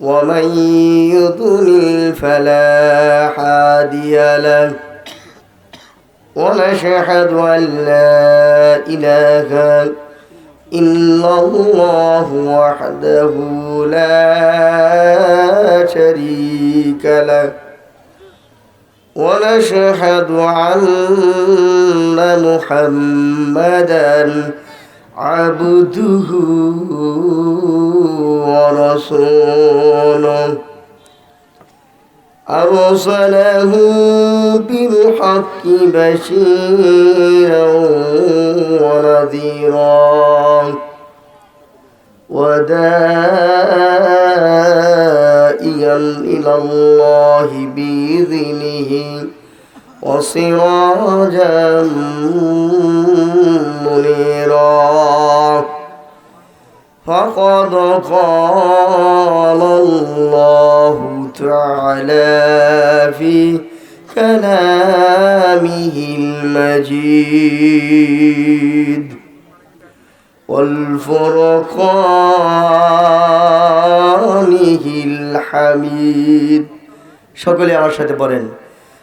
ومن يضلل فلا هادي له. ونشهد أن لا إله إلا الله وحده لا شريك له. ونشهد أن محمدا عبده ورسوله. أرسله بالحق بشيرا ونذيرا. ودائيا إلى الله بإذنه. وسراجا منيرا فقد قال الله تعالى في كلامه المجيد والفرقانه الحميد সকলে আমার সাথে বলেন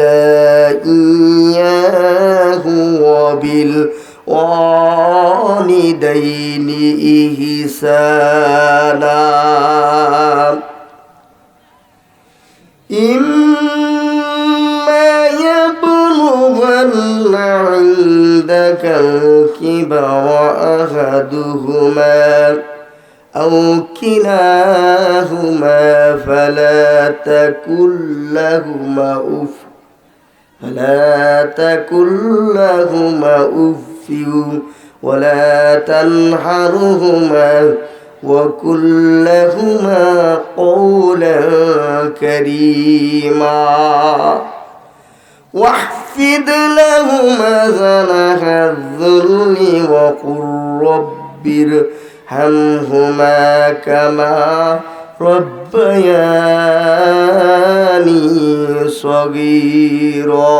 إلا إياه وبالوالدين إحسانا. إما يبلغن عندك الكبر أحدهما أو كلاهما فلا تكن لهما أف فلا تكن لهما أف ولا تنحرهما وكن لهما قولا كريما. واحفظ لهما جناح الذل وقل رب ارحمهما كما ربياني صغيرا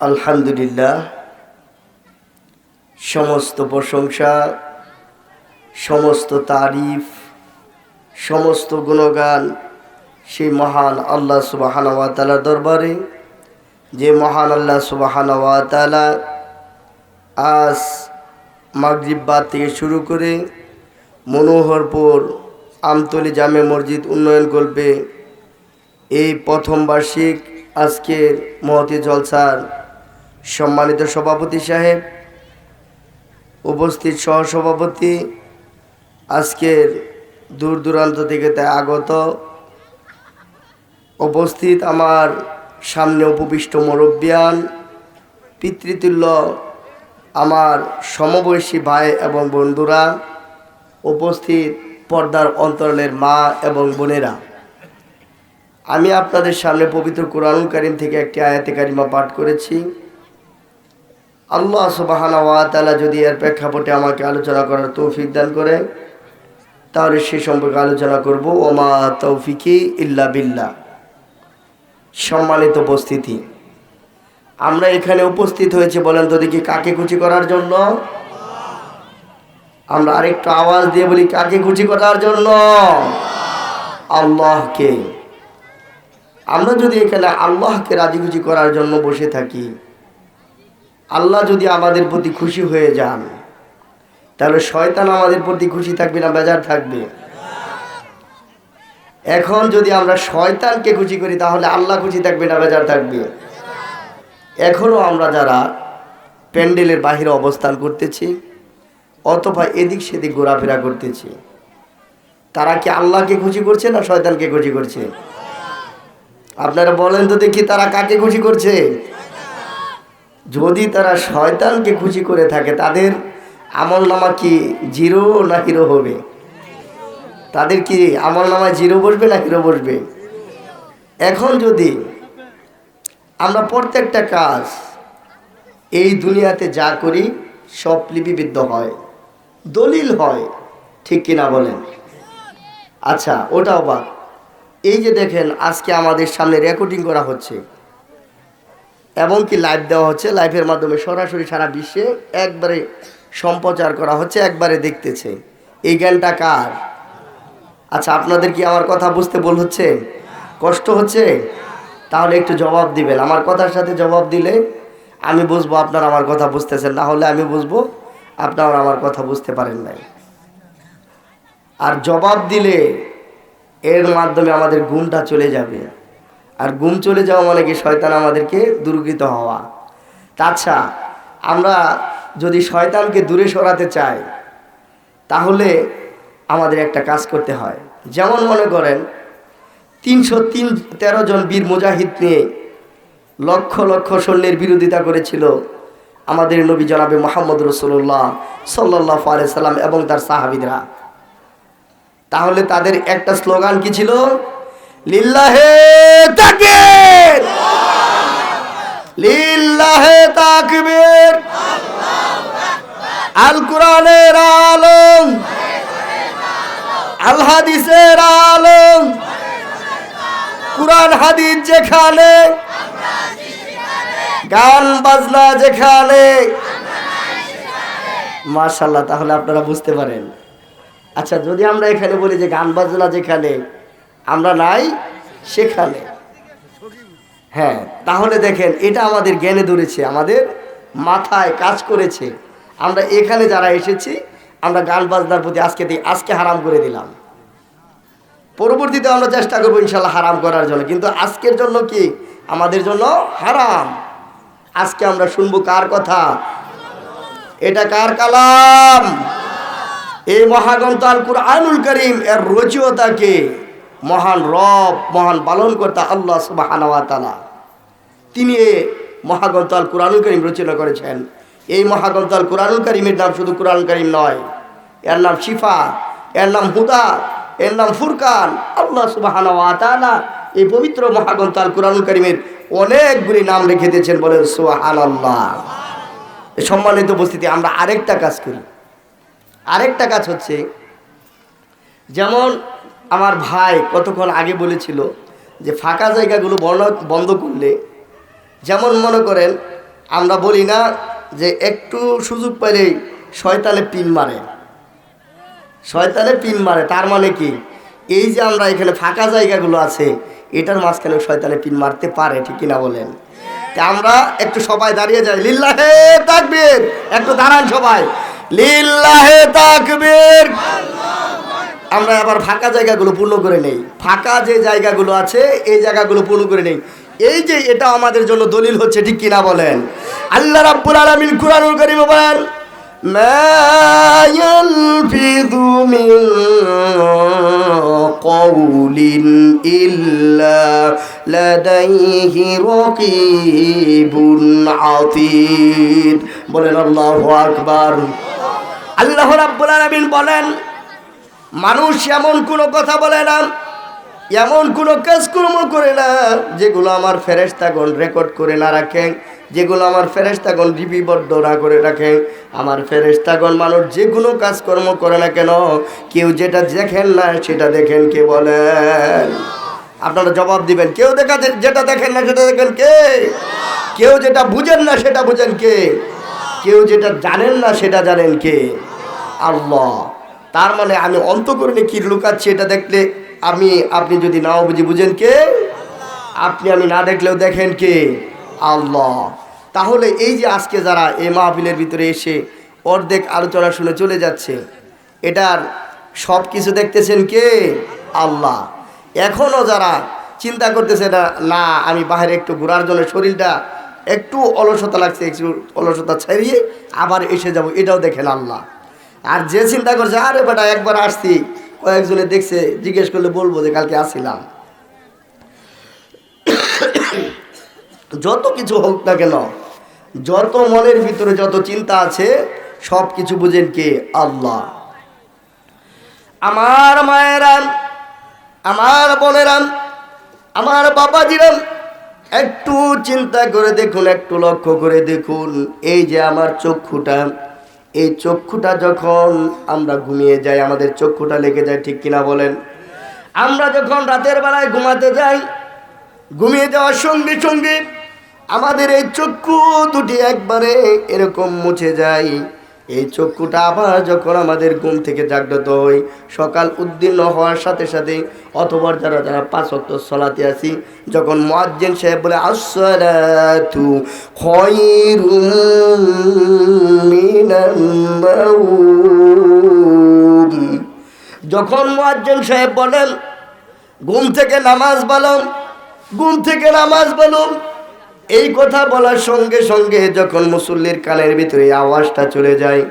আলহামদুলিল্লাহ সমস্ত প্রশংসা সমস্ত তারিফ সমস্ত গুণগান সেই মহান আল্লাহ সুবাহানওয়াতালার দরবারে যে মহান আল্লাহ সুবাহানওয়াতালা আজ মাগরিববাদ থেকে শুরু করে মনোহরপুর, আমতলি জামে মসজিদ উন্নয়ন কল্পে এই প্রথম বার্ষিক আজকের মহতি জলসার সম্মানিত সভাপতি সাহেব, উপস্থিত সহসভাপতি, আজকের দূর দূরান্ত থেকে তাই আগত, উপস্থিত আমার সামনে উপবিষ্ট মুরব্বিয়ান, পিতৃতুল্য আমার সমবয়সী ভাই এবং বন্ধুরা উপস্থিত পর্দার অন্তরণের মা এবং বোনেরা। আমি আপনাদের সামনে পবিত্র কোরআনুল কারিম থেকে একটি আয়াতে কারিমা পাঠ করেছি। আল্লাহ সুবাহানা ওয়াতালা যদি এর প্রেক্ষাপটে আমাকে আলোচনা করার তৌফিক দান করে, তাহলে সে সম্পর্কে আলোচনা করব, ওমা তৌফিকি ইল্লা বিল্লাহ। সম্মানিত উপস্থিতি। আমরা এখানে উপস্থিত হয়েছে, বলেন তো দেখি কাকে খুশি করার জন্য। আমরা আরেকটু আওয়াজ দিয়ে বলি, কাকে খুশি করার জন্য? আল্লাহকে। আমরা যদি এখানে আল্লাহকে রাজি খুশি করার জন্য বসে থাকি, আল্লাহ যদি আমাদের প্রতি খুশি হয়ে যান, তাহলে শয়তান আমাদের প্রতি খুশি থাকবে না, বেজার থাকবে? এখন যদি আমরা শয়তানকে খুশি করি, তাহলে আল্লাহ খুশি থাকবে না, বেজার থাকবে? এখনও আমরা যারা প্যান্ডেলের বাহিরে অবস্থান করতেছি, অথবা এদিক সেদিক ঘোরাফেরা করতেছি, তারা কি আল্লাহকে খুশি করছে না শয়তানকে খুশি করছে? আপনারা বলেন তো দেখি তারা কাকে খুশি করছে? যদি তারা শয়তানকে খুশি করে থাকে, তাদের আমল নামা কি জিরো না হিরো হবে? তাদের কি আমল নামায় জিরো বসবে না হিরো বসবে? এখন যদি আমরা প্রত্যেকটা কাজ এই দুনিয়াতে যা করি, সব লিপিবিদ্ধ হয়। দলিল হয়, ঠিক কিনা বলেন? আচ্ছা ওটাও বাদ। এই যে দেখেন, আজকে আমাদের সামনে রেকর্ডিং করা হচ্ছে। এবং কি লাইভ দেওয়া হচ্ছে লাইভের মাধ্যমে সরাসরি সারা বিশ্বে একবারে সম্প্রচার করা হচ্ছে, একবারে দেখতেছে। এই জ্ঞানটা কার? আচ্ছা আপনাদের কি আমার কথা বুঝতে বল হচ্ছে? কষ্ট হচ্ছে? তাহলে একটু জবাব দিবেন। আমার কথার সাথে জবাব দিলে আমি বুঝব আপনারা আমার কথা বুঝতেছেন, না হলে আমি বুঝব আপনারা আমার কথা বুঝতে পারেন নাই। আর জবাব দিলে এর মাধ্যমে আমাদের ঘুমটা চলে যাবে। আর ঘুম চলে যাওয়া মানে কি? শয়তান আমাদেরকে দুর্গৃত হওয়া। তাছা আমরা যদি শয়তানকে দূরে সরাতে চাই, তাহলে আমাদের একটা কাজ করতে হয়। যেমন মনে করেন তিনশো তিন তেরো জন বীর মুজাহিদ নিয়ে লক্ষ লক্ষ সৈন্যের বিরোধিতা করেছিল আমাদের নবী জনাবে মোহাম্মদ রসুল্লাহ সাল্লাহ সাল্লাম এবং তার সাহাবিদরা। তাহলে তাদের একটা স্লোগান কি ছিল? লিল্লাহে তাকবীর! লিল্লাহে তাকবীর! আল আলম! আল হাদিসের আলম! কোরআন, হাদিস যেখানে, গান, বাজনা যেখানে মার্শাল্লাহ তাহলে আপনারা বুঝতে পারেন। আচ্ছা যদি আমরা এখানে বলি যে গান, বাজনা যেখানে, আমরা নাই সেখানে। হ্যাঁ তাহলে দেখেন, এটা আমাদের জ্ঞানে ধরেছে, আমাদের মাথায় কাজ করেছে। আমরা এখানে যারা এসেছি, আমরা গান, বাজনার প্রতি আজকে আজকে হারাম করে দিলাম। পরবর্তীতে আমরা চেষ্টা করব ইনশাল্লাহ হারাম করার জন্য। কিন্তু আজকের জন্য কি? আমাদের জন্য হারাম। আজকে আমরা শুনব কার কথা? এটা কার কালাম? এই মহাগ্রন্থ আল কুরআনুল করিম এর রচিয়তাকে মহান রব, মহান পালন কর্তা আল্লাহ সুবাহানা তিনি এ মহাগ্রন্থ আল কুরআনুল করিম রচনা করেছেন। এই মহাগ্রন্থ আল কুরআনুল করিমের নাম শুধু কুরআন করিম নয়, এর নাম শিফা, এর নাম হুদা এর নাম ফুরকান। আল্লাহ সুবাহানা এই পবিত্র মহাগ্রন্থ আল কুরআনুল করিমের অনেকগুলি নাম রেখে দিয়েছেন বলেন সুহান আল্লাহ সম্মানিত উপস্থিতি, আমরা আরেকটা কাজ করি। আরেকটা কাজ হচ্ছে, যেমন আমার ভাই কতক্ষণ আগে বলেছিল যে ফাঁকা জায়গাগুলো বর্ণ বন্ধ করলে, যেমন মনে করেন, আমরা বলি না যে একটু সুযোগ পেলেই শয়তানে পিন মারে। শয়তানে পিন মারে, তার মানে কি? এই যে আমরা এখানে ফাঁকা জায়গাগুলো আছে, এটার মাঝখানে শয়তানে পিন মারতে পারে, ঠিক কিনা বলেন? আমরা একটু সবাই দাঁড়িয়ে যাই। লিল্লাহে তাকবীর! একটু দাঁড়ান সবাই। লিল্লাহে তাকবীর! আমরা আবার ফাঁকা জায়গাগুলো পূর্ণ করে নেই। ফাঁকা যে জায়গাগুলো আছে, এই জায়গাগুলো পূর্ণ করে নেই। এই যে এটা আমাদের জন্য দলিল হচ্ছে, ঠিক কিনা বলেন? আল্লাহ রাব্বুল আলামিন কুরআনুল কারীমে বলেন ما يلفظ من قول إلا لديه رقيب عتيد বলেন আল্লাহু আকবার আল্লাহ রাব্বুল আলামিন বলেন মানুষ এমন কোনো কথা বলে না এমন কোনো কাজকর্ম করে না যেগুলো আমার ফেরেস্তাগণ রেকর্ড করে না রাখে যেগুলো আমার ফেরেস্তাগণ লিপিবদ্ধ না করে রাখে। আমার ফেরেস্তাগণ মানুষ যে কোনো কাজকর্ম করে না কেন, কেউ যেটা দেখেন না, সেটা দেখেন কে বলেন? আপনারা জবাব দিবেন, কেউ দেখা যেটা দেখেন না, সেটা দেখেন কে? কেউ যেটা বুঝেন না, সেটা বুঝেন কে? কেউ যেটা জানেন না, সেটা জানেন কে? আল্লাহ। তার মানে আমি অন্তকরণে কি লুকাচ্ছি এটা দেখলে আমি আপনি যদি নাও বুঝি বুঝেন কে? আপনি আমি না দেখলেও দেখেন কে? আল্লাহ। তাহলে এই যে আজকে যারা এই মাহফিলের ভিতরে এসে অর্ধেক আলোচনা শুনে চলে যাচ্ছে, এটার সব কিছু দেখতেছেন কে? আল্লাহ। এখনও যারা চিন্তা করতেছে না না, আমি বাইরে একটু ঘোরার জন্য শরীরটা একটু অলসতা লাগছে, একটু অলসতা ছাড়িয়ে আবার এসে যাব, এটাও দেখেন আল্লাহ। আর যে চিন্তা করছে, আরে বেটা, একবার আসছি। কয়েকজনে দেখছে, জিজ্ঞেস করলে বলব যে, কালকে আসছিলাম। যত কিছু হোক না কেন, যত মনের ভিতরে যত চিন্তা আছে, সব কিছু বুঝেন কে? আল্লাহ। আমার মায়েরাম আমার বোনেরাম আমার বাবা বাবাজিরাম একটু চিন্তা করে দেখুন, একটু লক্ষ্য করে দেখুন, এই যে আমার চক্ষুটা, এই চক্ষুটা যখন আমরা ঘুমিয়ে যাই, আমাদের চক্ষুটা লেগে যায় ঠিক কিনা বলেন। আমরা যখন রাতের বেলায় ঘুমাতে যাই, ঘুমিয়ে যাওয়ার সঙ্গে সঙ্গে আমাদের এই চক্ষু দুটি একবারে এরকম মুছে যায়। এই চক্ষুটা আবার যখন আমাদের ঘুম থেকে জাগ্রত হই, সকাল উদ্দীর্ণ হওয়ার সাথে সাথে অথবা যারা যারা পাঁচ অক্ট সলাতে আসি যখন মোয়াজ্জেন সাহেব বলে নাউম যখন মোয়াজ্জেন সাহেব বলেন, ঘুম থেকে নামাজ বলো ঘুম থেকে নামাজ বলো এই কথা বলার সঙ্গে সঙ্গে যখন মুসল্লির কানের ভিতরে আওয়াজটা চলে যায়,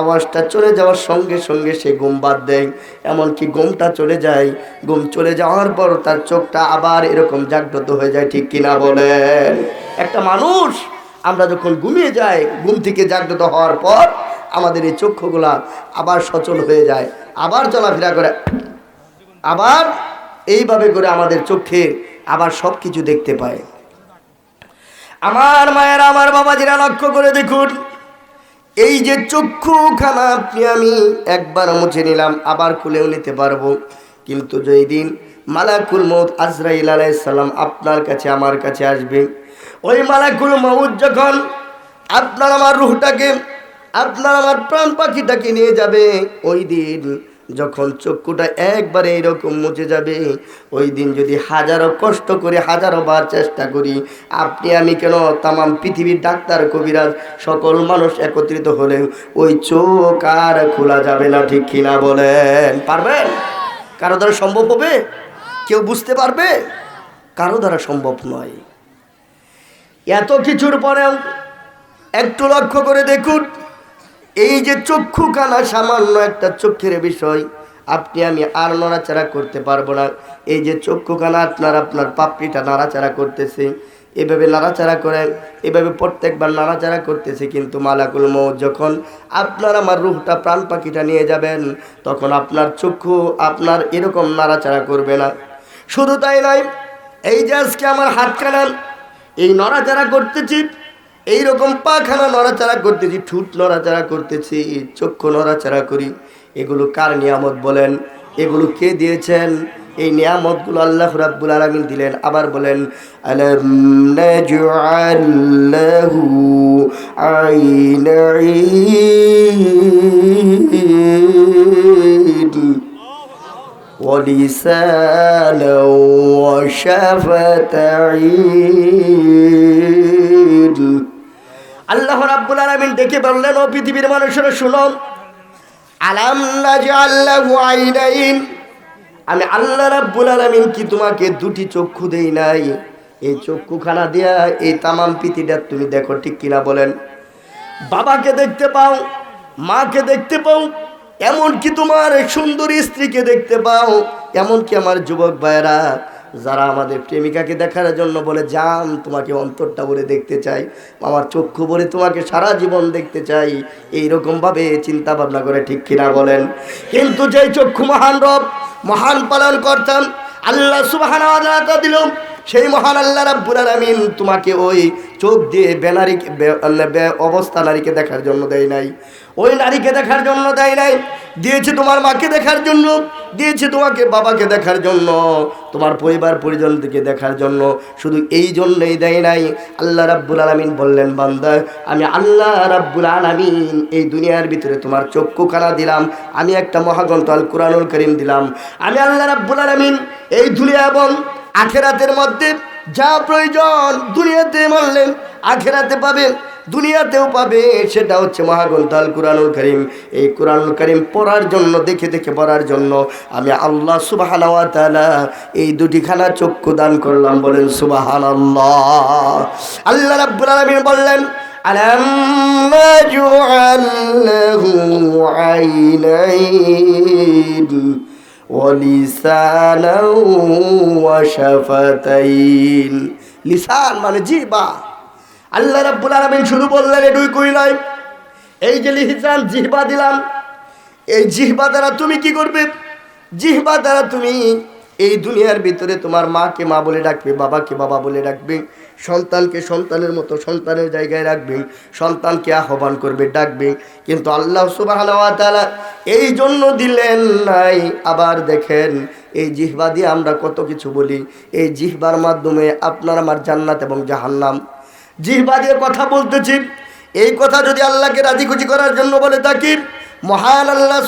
আওয়াজটা চলে যাওয়ার সঙ্গে সঙ্গে সে ঘুম বাদ দেয়। এমনকি ঘুমটা চলে যায়, ঘুম চলে যাওয়ার পর তার চোখটা আবার এরকম জাগ্রত হয়ে যায়, ঠিক কিনা বলেন? একটা মানুষ, আমরা যখন ঘুমিয়ে যাই, ঘুম থেকে জাগ্রত হওয়ার পর আমাদের এই চক্ষুগুলা আবার সচল হয়ে যায়, আবার চলাফেরা করে। আবার এইভাবে করে আমাদের চোখে আবার সব কিছু দেখতে পায়। আমার মায়ের আমার বাবাজিরা লক্ষ্য করে দেখুন। এই যে চক্ষু খানা আপনি আমি একবার মুছে নিলাম, আবার খুলেও নিতে পারব। কিন্তু যেই দিন মালাকুল মৌত আজরাইল আলাইসাল্লাম আপনার কাছে, আমার কাছে আসবে, ওই মালাকুল মৌত যখন আপনার আমার রুহটাকে, আপনার আমার প্রাণ পাখিটাকে নিয়ে যাবে, ওই দিন যখন চক্ষুটা একবারে এরকম মুছে যাবে, ওই দিন যদি হাজারো কষ্ট করে হাজারো বার চেষ্টা করি, আপনি আমি কেন তামাম পৃথিবীর ডাক্তার, কবিরাজ সকল মানুষ একত্রিত হলে ওই চোখ আর খোলা যাবে না, ঠিক কিনা বলেন। পারবেন? কারও দ্বারা সম্ভব হবে? কেউ বুঝতে পারবে? কারও দ্বারা সম্ভব নয়। এত কিছুর পরেও একটু লক্ষ্য করে দেখুন এই যে চক্ষু কানা সামান্য একটা চক্ষের বিষয়, আপনি আমি আর নড়াচাড়া করতে পারব না। এই যে চক্ষু কানা আপনার আপনার পাপড়িটা নাড়াচাড়া করতেছে। এভাবে নাড়াচাড়া করে এভাবে প্রত্যেকবার নাড়াচাড়া করতেছে কিন্তু মালাকুল মৌ যখন আপনার আমার রূপটা প্রাণ পাখিটা নিয়ে যাবেন, তখন আপনার চক্ষু আপনার এরকম নাড়াচাড়া করবে না। শুধু তাই নয়, এই যে আজকে আমার হাত কানান এই নড়াচাড়া করতেছি এইরকম পাখানা নড়াচাড়া করতেছি ঠুট নড়াচাড়া করতেছি চক্ষু নড়াচাড়া করি এগুলো কার নিয়ামত বলেন এগুলো কে দিয়েছেন এই নিয়ামতগুলো আল্লাহ রাব্বুল আলামিন দিলেন আবার বলেন আলাম নাজআল লাহু আইনাইন ولسانا وشفتين আল্লাহ রাব্বুল আলামিন ডেকে বললেন, ও পৃথিবীর মানুষেরা শুনো। আলাম নাজআল্লাহু আইনাইন? আমি আল্লাহ রাব্বুল আলামিন কি তোমাকে দুটি চক্ষু দেই নাই? এই চক্ষুখানা দিয়া এই তামাম পৃথিবীটা তুমি দেখো, ঠিক কিনা বলেন। বাবাকে দেখতে পাও, মাকে দেখতে পাও, এমনকি তোমার সুন্দরী স্ত্রীকে দেখতে পাও, এমনকি আমার যুবক ভাইয়েরা যারা আমাদের প্রেমিকাকে দেখার জন্য বলে, যান, তোমাকে অন্তরটা বলে দেখতে চাই, আমার চক্ষু বলে তোমাকে সারা জীবন দেখতে চাই। এইরকমভাবে চিন্তা ভাবনা করে ঠিক কিনা বলেন। কিন্তু যেই চক্ষু মহান রব, মহান পালন করতাম আল্লাহ সুবাহ দিল সেই মহান আল্লাহ রাব্বুল আলামিন তোমাকে ওই চোখ দিয়ে বেনারি অবস্থা নারীকে দেখার জন্য দেয় নাই। ওই নারীকে দেখার জন্য দেয় নাই। দিয়েছে তোমার মাকে দেখার জন্য, দিয়েছে তোমাকে বাবাকে দেখার জন্য, তোমার পরিবার পরিজনকে দেখার জন্য। শুধু এই জন্যই দেয় নাই। আল্লাহ রাব্বুল আলামিন বললেন, বান্দা, আমি আল্লাহ রাব্বুল আলামিন এই দুনিয়ার ভিতরে তোমার চক্ষুখানা দিলাম। আমি একটা মহাগ্রন্থ আল কোরআনুল করিম দিলাম। আমি আল্লাহ রাব্বুল আলামিন এই দুনিয়া এবং আখেরাতের মধ্যে যা প্রয়োজন দুনিয়াতে মানলেন আখেরাতে পাবেন দুনিয়াতেও পাবে সেটা হচ্ছে মহাগ্রন্থ আল কোরআনুল করিম এই কোরআনুল করিম পড়ার জন্য দেখে দেখে পড়ার জন্য আমি আল্লাহ সুবাহান এই দুটি খানা চক্ষু দান করলাম বলেন সুবাহান আল্লাহ আল্লাহ রাব্বুল আলামিন বললেন ألم نجعل له عينين ولسانا وشفتين লিসান মানে জিহবা আল্লাহ রাব্বুল আলামিন শুধু বললেন এটুই কই নয় এই যে লিসান জিহবা দিলাম এই জিহবা দ্বারা তুমি কি করবে জিহবা দ্বারা তুমি এই দুনিয়ার ভিতরে তোমার মাকে মা বলে ডাকবে বাবাকে বাবা বলে ডাকবে সন্তানকে সন্তানের মতো সন্তানের জায়গায় রাখবে, সন্তানকে আহ্বান করবে, ডাকবে। কিন্তু আল্লাহ সুবাহ এই জন্য দিলেন নাই। আবার দেখেন, এই জিহবা দিয়ে আমরা কত কিছু বলি। এই জিহবার মাধ্যমে আপনার আমার জান্নাত এবং জাহান্নাম। জিহবা দিয়ে কথা বলতেছি। এই কথা যদি আল্লাহকে রাজি খুশি করার জন্য বলে থাকি মহান আল্লাহ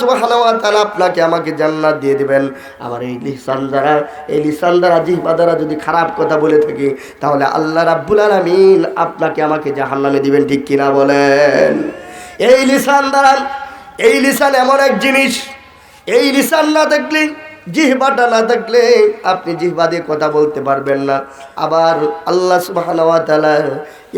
তাআলা আপনাকে আমাকে জান্নাত দিয়ে দিবেন। আমার এই লিসান দ্বারা, এই লিসান দ্বারা, জিহবা দ্বারা যদি খারাপ কথা বলে থাকি, তাহলে আল্লাহ রাব্বুল আলমিন আপনাকে আমাকে জাহান্নামে দিবেন, ঠিক কিনা বলেন? এই লিসান দ্বারা, এই লিসান এমন এক জিনিস, এই লিসান না দেখলে জিহবাটা না থাকলে আপনি জিহবা দিয়ে কথা বলতে পারবেন না। আবার আল্লাহ সুবহানাহু ওয়া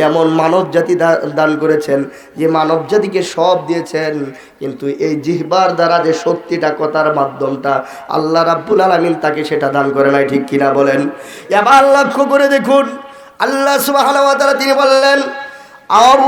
এমন মানব জাতি দান করেছেন যে মানব জাতিকে সব দিয়েছেন, কিন্তু এই জিহবার দ্বারা যে শক্তিটা কথার মাধ্যমটা আল্লাহ রাব্বুল আলামিন তাকে সেটা দান করে নাই, ঠিক কিনা বলেন? এবার লক্ষ্য করে দেখুন, আল্লাহ সুবহানাহু তিনি বললেন আর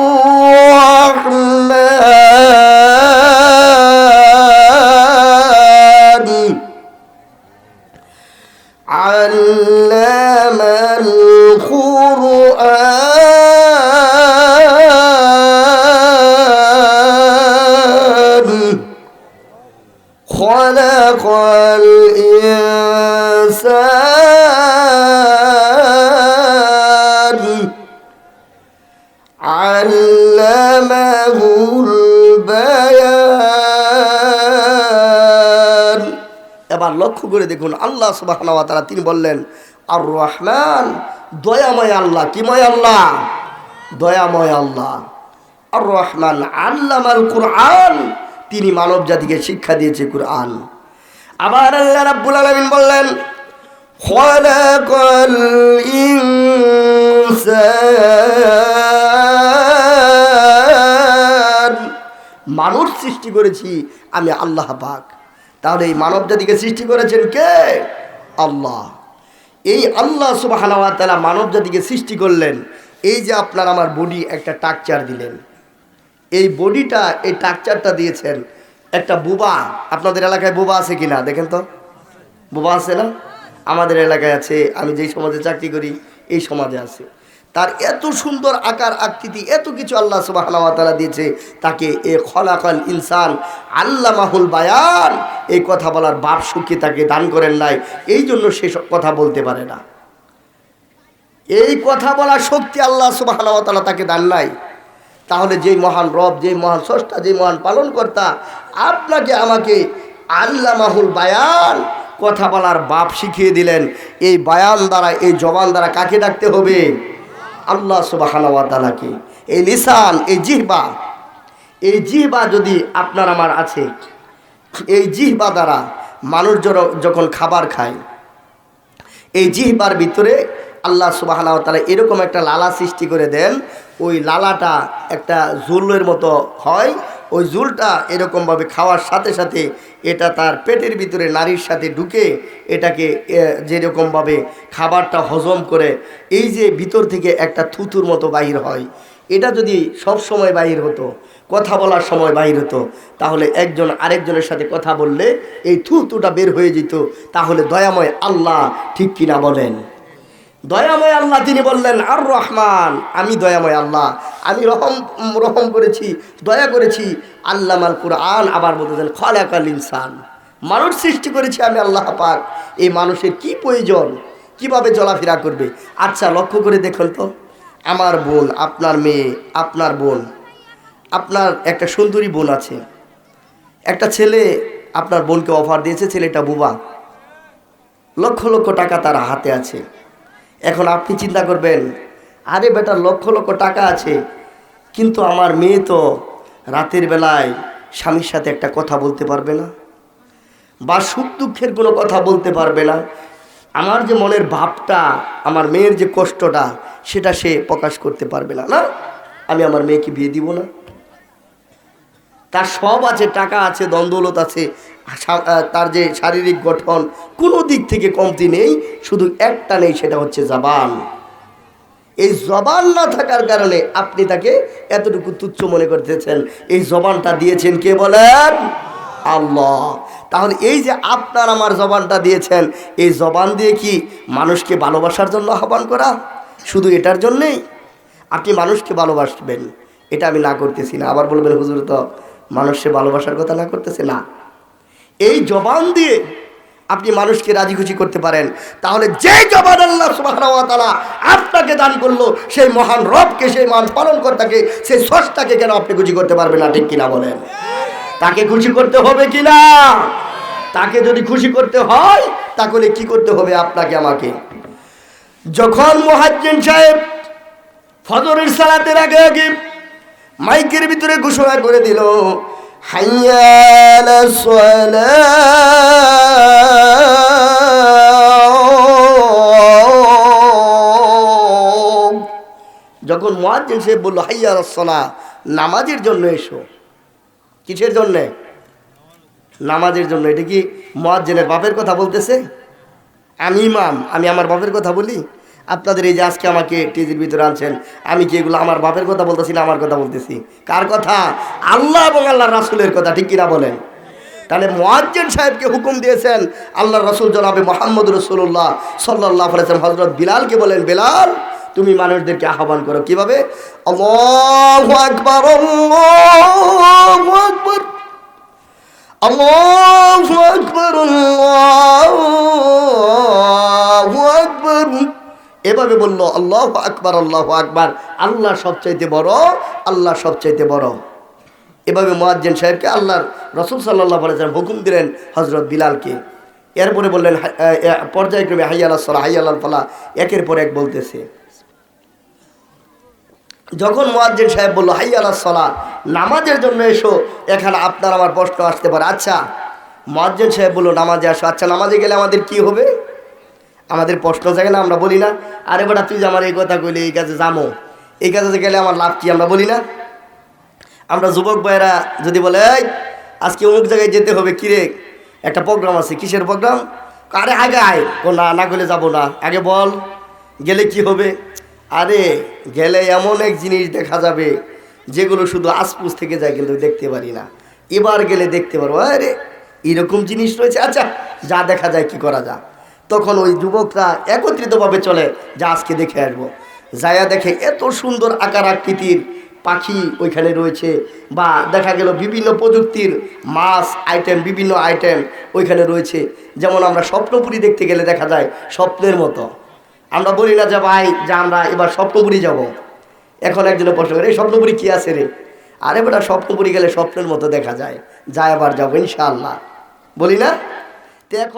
লক্ষ্য করে দেখুন, আল্লাহ সুবাহ তিনি বললেন আর রহমান দয়াময় আল্লাহ। কিময় আল্লাহ? দয়াময় আল্লাহ। আর রহমান আল্লামাল কুরআন। তিনি মানব জাতিকে শিক্ষা দিয়েছে কুরআন। আবার আল্লাহ রাব্বুল আলামিন বললেন মানুষ সৃষ্টি করেছি আমি আল্লাহ পাক। তাহলে এই মানব জাতিকে সৃষ্টি করেছেন কে? আল্লাহ। এই আল্লাহ সুবাহ মানব জাতিকে সৃষ্টি করলেন। এই যে আপনার আমার বডি একটা টাকচার দিলেন। এই বডিটা এই টাকচারটা দিয়েছেন একটা বুবা। আপনাদের এলাকায় বুবা আছে কি না দেখেন তো। বুবা আছে না? আমাদের এলাকায় আছে। আমি যেই সমাজে চাকরি করি, এই সমাজে আছে। তার এত সুন্দর আকার, আকৃতি, এত কিছু আল্লাহ সুবাহ দিয়েছে, তাকে এ খলাকাল ইনসান আল্লাহ মাহুল বায়ান, এই কথা বলার বাপ সুখী তাকে দান করেন নাই, এই জন্য সে কথা বলতে পারে না। এই কথা বলার শক্তি আল্লাহ সুবাহ তাকে দান নাই। তাহলে যেই মহান রব, যেই মহান স্রষ্টা, যেই মহান পালনকর্তা, আপনাকে আমাকে আল্লাহ মাহুল বায়ান কথা বলার বাপ শিখিয়ে দিলেন, এই বায়ান দ্বারা, এই জবান দ্বারা কাকে ডাকতে হবে? আল্লাহ সুবাহানাওয়াতালাকে এই নিশান এই জিহবা এই জিহবা যদি আপনার আমার আছে, এই জিহবা দ্বারা মানুষ যখন খাবার খায়, এই জিহবার ভিতরে আল্লাহ সুবাহানা তালা এরকম একটা লালা সৃষ্টি করে দেন, ওই লালাটা একটা জুলের মতো হয় ওই জুলটা এরকমভাবে খাওয়ার সাথে সাথে এটা তার পেটের ভিতরে নারীর সাথে ঢুকে এটাকে যেরকমভাবে খাবারটা হজম করে, এই যে ভিতর থেকে একটা থুতুর মতো বাহির হয়, এটা যদি সব সময় বাহির হতো, কথা বলার সময় বাহির হতো, তাহলে একজন আরেকজনের সাথে কথা বললে এই থুতুটা বের হয়ে যেত, তাহলে দয়াময় আল্লাহ ঠিক কিনা বলেন। দয়াময় আল্লাহ, তিনি বললেন আর রহমান আমি দয়াময় আল্লাহ। আমি রহম রহম করেছি, দয়া করেছি। আল্লাহ মাল কুরআন, আবার বলতেছেন, খলাকাল ইনসান। মানুষ সৃষ্টি করেছি আমি আল্লাহ পাক। এই মানুষের কি প্রয়োজন? কীভাবে চলাফেরা করবে? আচ্ছা লক্ষ্য করে দেখুন তো। আমার বোন, আপনার মেয়ে, আপনার বোন, আপনার একটা সুন্দরী বোন আছে। একটা ছেলে আপনার বোনকে অফার দিয়েছে, ছেলেটা বুবা। লক্ষ লক্ষ টাকা তার হাতে আছে। এখন আপনি চিন্তা করবেন, আরে বেটা লক্ষ লক্ষ টাকা আছে, কিন্তু আমার মেয়ে তো রাতের বেলায় স্বামীর সাথে একটা কথা বলতে পারবে না বা সুখ দুঃখের কোনো কথা বলতে পারবে না। আমার যে মনের ভাবটা, আমার মেয়ের যে কষ্টটা, সেটা সে প্রকাশ করতে পারবে না। না, আমি আমার মেয়েকে বিয়ে দিব না। তার সব আছে, টাকা আছে দ্বন্দ্বলত আছে তার যে শারীরিক গঠন, কোনো দিক থেকে কমতি নেই, শুধু একটা নেই, সেটা হচ্ছে জবান। এই জবান না থাকার কারণে আপনি তাকে এতটুকু তুচ্ছ মনে করতেছেন। এই জবানটা দিয়েছেন কে বলেন? আল্লাহ। তাহলে এই যে আপনার আমার জবানটা দিয়েছেন, এই জবান দিয়ে কি মানুষকে ভালোবাসার জন্য আহ্বান করা? শুধু এটার জন্যেই? আপনি মানুষকে ভালোবাসবেন, এটা আমি না করতেছি না। আবার বলবেন, হুজুর তো মানুষকে ভালোবাসার কথা না করতেছে? না। এই জবান দিয়ে আপনি মানুষকে রাজি খুশি করতে পারেন। তাহলে যে জবান আল্লাহ তাআলা আপনাকে দান করল, সেই মহান রবকে, সেই মহান পালন কর্তাকে সেই স্রষ্টাকে কেন আপনি খুশি করতে পারবেন না? ঠিক কিনা বলেন? তাকে খুশি করতে হবে কিনা? তাকে যদি খুশি করতে হয়, তাহলে কি করতে হবে আপনাকে, আমাকে? যখন মুহাজ্জিন সাহেব ফজরের সালাতের আগে আগে মাইকের ভিতরে ঘোষণা করে দিল হাইয়াল যখন মোয়াজ্জিন সাহেব বলল হাইয়াল সলা নামাজের জন্য এসো। কিসের জন্যে? নামাজের জন্য। এটা কি মোয়াজ্জিনের বাপের কথা বলতেছে? আমি ইমাম, আমি আমার বাপের কথা বলি? আপনাদের এই যে আজকে আমাকে টেজির ভিতরে আনছেন, আমি কি এগুলো আমার বাপের কথা বলতেছি না আমার কথা বলতেছি? কার কথা? আল্লাহ এবং আল্লাহ রাসুলের কথা, ঠিক কিনা বলেন? তাহলে মোয়াজ্জেন সাহেবকে হুকুম দিয়েছেন আল্লাহ রসুল জনাবে মোহাম্মদ রসুল্লাহ সাল্লাহ আলাইসলাম হজরত বিলালকে বলেন, বিলাল, তুমি মানুষদেরকে আহ্বান করো। কীভাবে? আকবার আকবার আল্লাহ আকবার আল্লাহ আকবার। আল্লাহ সবচাইতে বড় আল্লাহ সবচাইতে বড়। এভাবে মোয়াজ্জেন সাহেবকে আল্লাহর রসুল সাল্লাহ আলাইসালাম হুকুম দিলেন হজরত বিলালকে। এরপরে বললেন হাই- আহ, আহ, পর্যায়ক্রমে হাইয়াল সলা হাইয়াল ফালা একের পর এক বলতেছে। যখন মোয়াজ্জেন সাহেব বলল হাইয়াল সলা নামাজের জন্য এসো এখানে আপনার আমার প্রশ্ন আসতে পারে। আচ্ছা। মোয়াজ্জেন সাহেব বলল নামাজে আসো। আচ্ছা নামাজে গেলে আমাদের কি হবে? আমাদের প্রশ্ন জাগে না, আমরা বলি না। আরে বেটা, তুই যে আমার এই কথা কইলে, এই কাজে যামো। এই কাজে গেলে আমার লাভ কি, আমরা বলি না? আমরা যুবক ভাইয়েরা যদি বলে, এই, আজকে অমুক জায়গায় যেতে হবে কিরে একটা প্রোগ্রাম আছে, কিসের প্রোগ্রাম আরে আগে আয়। না না গেলে যাব না। আগে বল, গেলে কি হবে? আরে, গেলে এমন এক জিনিস দেখা যাবে, যেগুলো শুধু আসপুস থেকে যায়, কিন্তু দেখতে পারি না। এবার গেলে দেখতে পারব। আরে, এরকম জিনিস রয়েছে। আচ্ছা যা দেখা যায়, কি করা যায়? তখন ওই যুবকরা একত্রিতভাবে চলে, যা আজকে দেখে আসব। যায়া দেখে এত সুন্দর আকার আকৃতির পাখি ওইখানে রয়েছে বা দেখা গেল বিভিন্ন প্রযুক্তির মাছ আইটেম বিভিন্ন আইটেম ওইখানে রয়েছে। যেমন আমরা স্বপ্নপুরি দেখতে গেলে দেখা যায় স্বপ্নের মতো। আমরা বলি না যে, ভাই, যে আমরা এবার স্বপ্নপুরি যাব। এখন একজনের প্রশ্ন করে, এই স্বপ্নপুরি কী আছে রে? আরে বেটা, স্বপ্নপুরি গেলে স্বপ্নের মতো দেখা যায়। যায় আবার যাব ইনশাআল্লাহ। বলি না? তো এখন